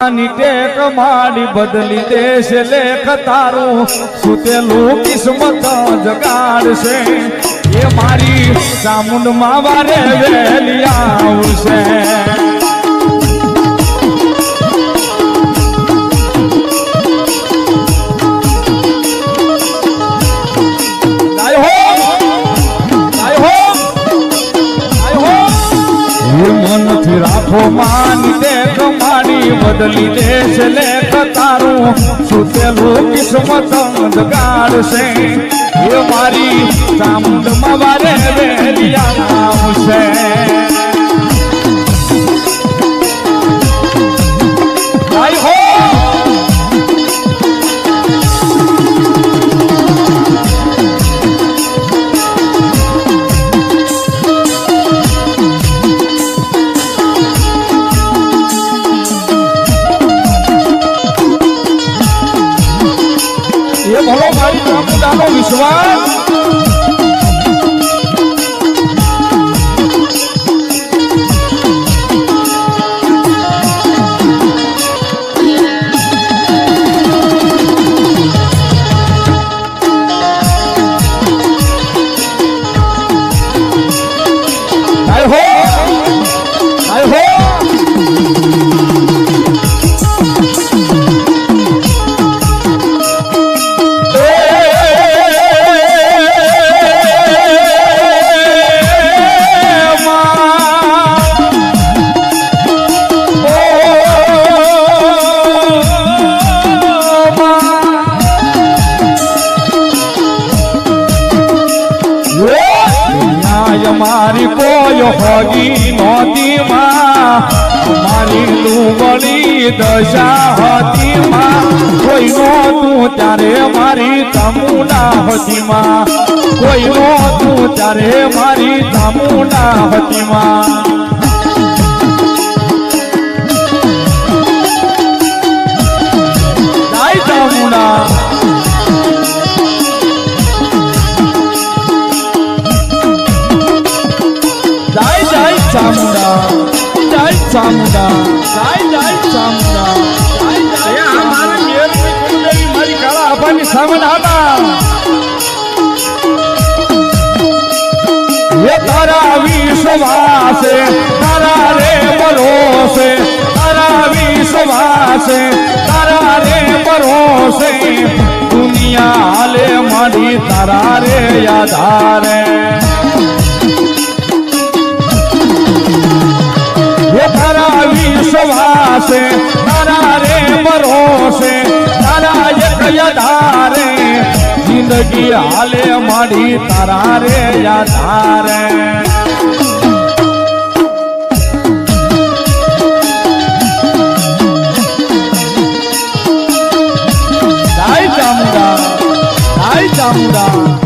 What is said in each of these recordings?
ની ટેક માડી બદલી દેશ લેખ તારું. સુતેલું કિસ્મત જગાડશે એ મારી ચામુંડમાં વારે આવશે. રાખો કમાણી બદલી દેશ લેખ તારું સુતેલું કિસ્મત અંધકારશે એ મારી ચામુંડમાં વારે વેરી આવશે વિશ્વાસ. આય કોઈ હોગી નહોતી માં મારી લુગડી દશા હતી માં કોઈ નહોતું ત્યારે મારી ચામુંડા હતી માં કોઈ નહોતું ત્યારે મારી ચામુંડા હતી માં ચામુંડા ચામુંડા મારી કાળા આભાની સામે હતા. તારા વિશ્વાસ, તારા રે ભરોસે, તારા વિશ્વાસ, તારા રે ભરોસે. દુનિયા હાલે મારી, તારા રે યાધારે વિશ્વાસે તારા રે ભરોસે તારા એક યાધારે જિંદગી હાલે માડી તારા રે યાધારે ચામુંડા ચામુંડા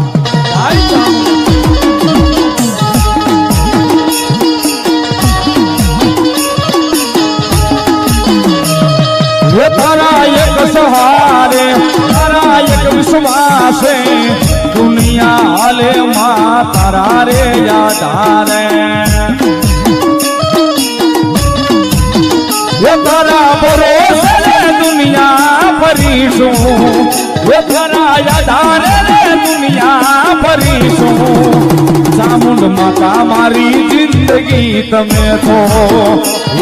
વિશ્વાસે દુનિયા હાલે માં તારા રે યાદારે. તારા ભરોસે દુનિયા ફરીશું. એ તારા યાદારે દુનિયા ફરીશું. ચામુંડ માતા મારી જિંદગી તમે છો.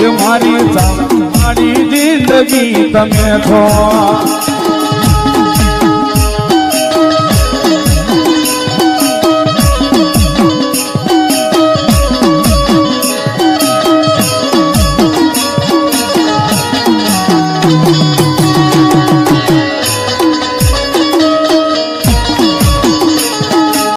એ મારી ચામુંડ મારી જિંદગી તમે છો.